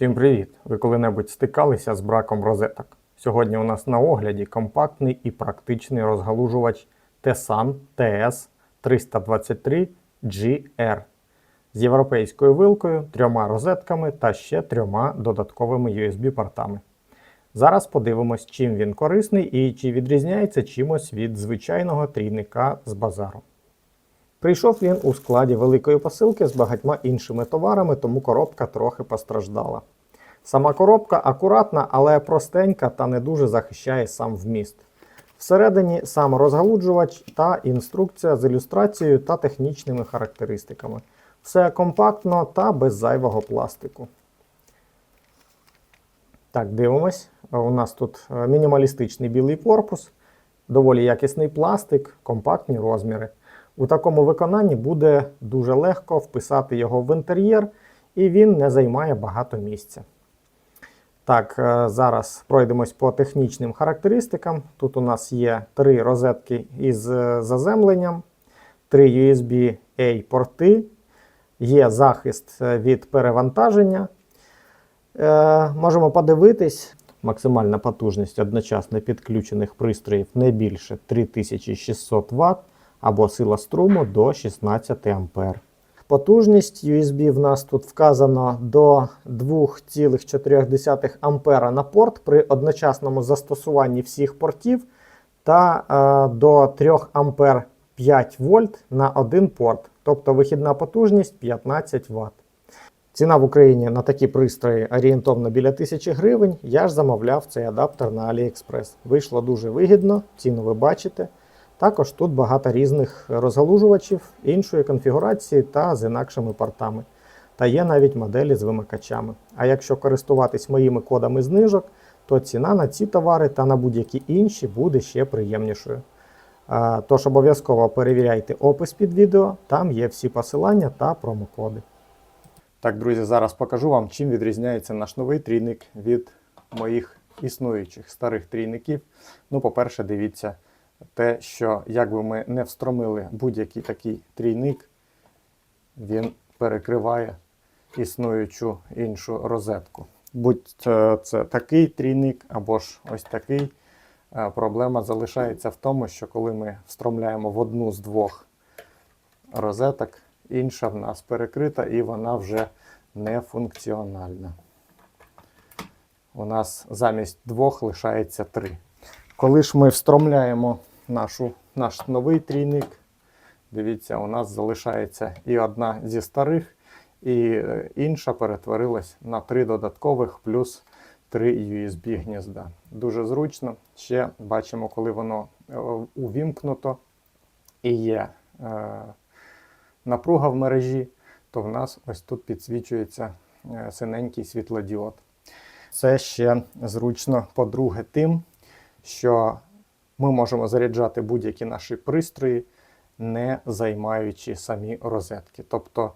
Всім привіт! Ви коли-небудь стикалися з браком розеток? Сьогодні у нас на огляді компактний і практичний розгалужувач TESAN TS323GR з європейською вилкою, трьома розетками та ще трьома додатковими USB-портами. Зараз подивимось, чим він корисний і чи відрізняється чимось від звичайного трійника з базару. Прийшов він у складі великої посилки з багатьма іншими товарами, тому коробка трохи постраждала. Сама коробка акуратна, але простенька та не дуже захищає сам вміст. Всередині сам розгалуджувач та інструкція з ілюстрацією та технічними характеристиками. Все компактно та без зайвого пластику. Так, дивимось. У нас тут е, мінімалістичний білий корпус, доволі якісний пластик, компактні розміри. У такому виконанні буде дуже легко вписати його в інтер'єр, і він не займає багато місця. Так, е, зараз пройдемось по технічним характеристикам. Тут у нас є три розетки із е, заземленням, три USB-A порти, є захист е, від перевантаження. Е, Можемо подивитись. Максимальна потужність одночасно підключених пристроїв не більше 3600 Вт або сила струму до 16 А. Потужність USB в нас тут вказано до 2,4 А на порт при одночасному застосуванні всіх портів та е, до 3 А 5 вольт на один порт, тобто вихідна потужність 15 Вт. Ціна в Україні на такі пристрої орієнтовно біля 1000 гривень. Я ж замовляв цей адаптер на AliExpress. Вийшло дуже вигідно, ціну ви бачите. Також тут багато різних розгалужувачів іншої конфігурації та з інакшими портами. Та є навіть моделі з вимикачами. А якщо користуватись моїми кодами знижок, то ціна на ці товари та на будь-які інші буде ще приємнішою. Тож обов'язково перевіряйте опис під відео, там є всі посилання та промокоди. Так, друзі, зараз покажу вам, чим відрізняється наш новий трійник від моїх існуючих старих трійників. Ну, по-перше, дивіться те, що як би ми не встромили будь-який такий трійник, він перекриває існуючу іншу розетку. Будь це, це такий трійник або ж ось такий. е, Проблема залишається в тому, що коли ми встромляємо в одну з двох розеток, інша в нас перекрита і вона вже не функціональна. У нас замість двох лишається три. Коли ж ми встромляємо нашу, наш новий трійник, дивіться, у нас залишається і одна зі старих, і е, інша перетворилась на три додаткових плюс три USB гнізда. Дуже зручно. Ще бачимо, коли воно е, увімкнуто і є е, напруга в мережі, то в нас ось тут підсвічується е, синенький світлодіод. Це ще зручно, по-друге, тим, що ми можемо заряджати будь-які наші пристрої, не займаючи самі розетки. Тобто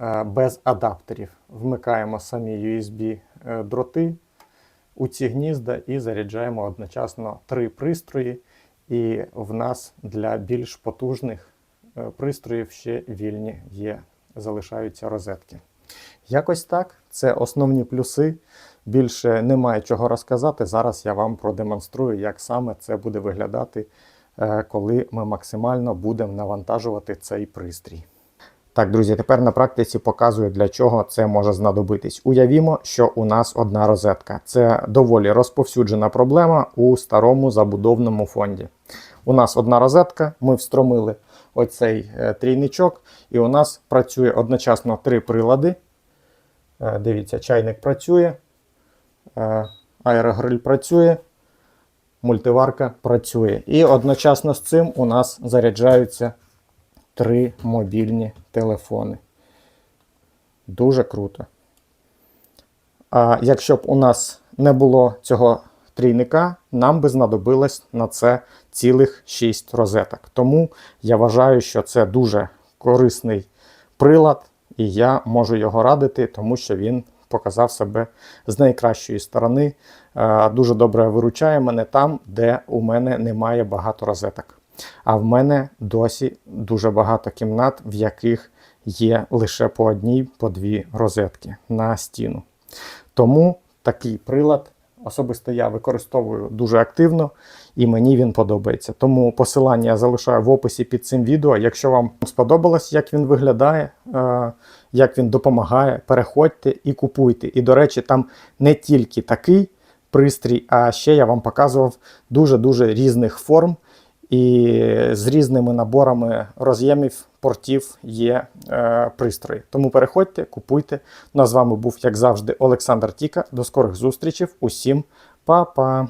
е, без адаптерів вмикаємо самі USB е, у ці гнізда і заряджаємо одночасно три пристрої. І в нас для більш потужних е, пристроїв ще вільні є, залишаються розетки. Якось так. Це основні плюси. Більше немає чого розказати. Зараз я вам продемонструю, як саме це буде виглядати, е, коли ми максимально будемо навантажувати цей пристрій. Так, друзі, тепер на практиці показую, для чого це може знадобитись. Уявімо, що у нас одна розетка. Це доволі розповсюджена проблема у старому забудовному фонді. У нас одна розетка, ми встромили оцей е, трійничок, і у нас працює одночасно три прилади. Е, Дивіться, чайник працює, е, аерогриль працює, мультиварка працює. І одночасно з цим у нас заряджаються три мобільні телефони. Дуже круто. А якщо б у нас не було цього трійника, нам би знадобилось на це цілих 6 розеток. Тому я вважаю, що це дуже корисний прилад, і я можу його радити, тому що він показав себе з найкращої сторони. Е, Дуже добре виручає мене там, де у мене немає багато розеток. А в мене досі дуже багато кімнат, в яких є лише по одній, по дві розетки на стіну. Тому такий прилад особисто я використовую дуже активно і мені він подобається. Тому посилання я залишаю в описі під цим відео. Якщо вам сподобалось, як він виглядає, е, як він допомагає, переходьте і купуйте. І, до речі, там не тільки такий пристрій, а ще я вам показував дуже-дуже різних форм. І з різними наборами роз'ємів портів є е, пристрої. Тому переходьте, купуйте. Ну а з вами був, як завжди, Олександр Тіка. До скорих зустрічей. Усім па-па!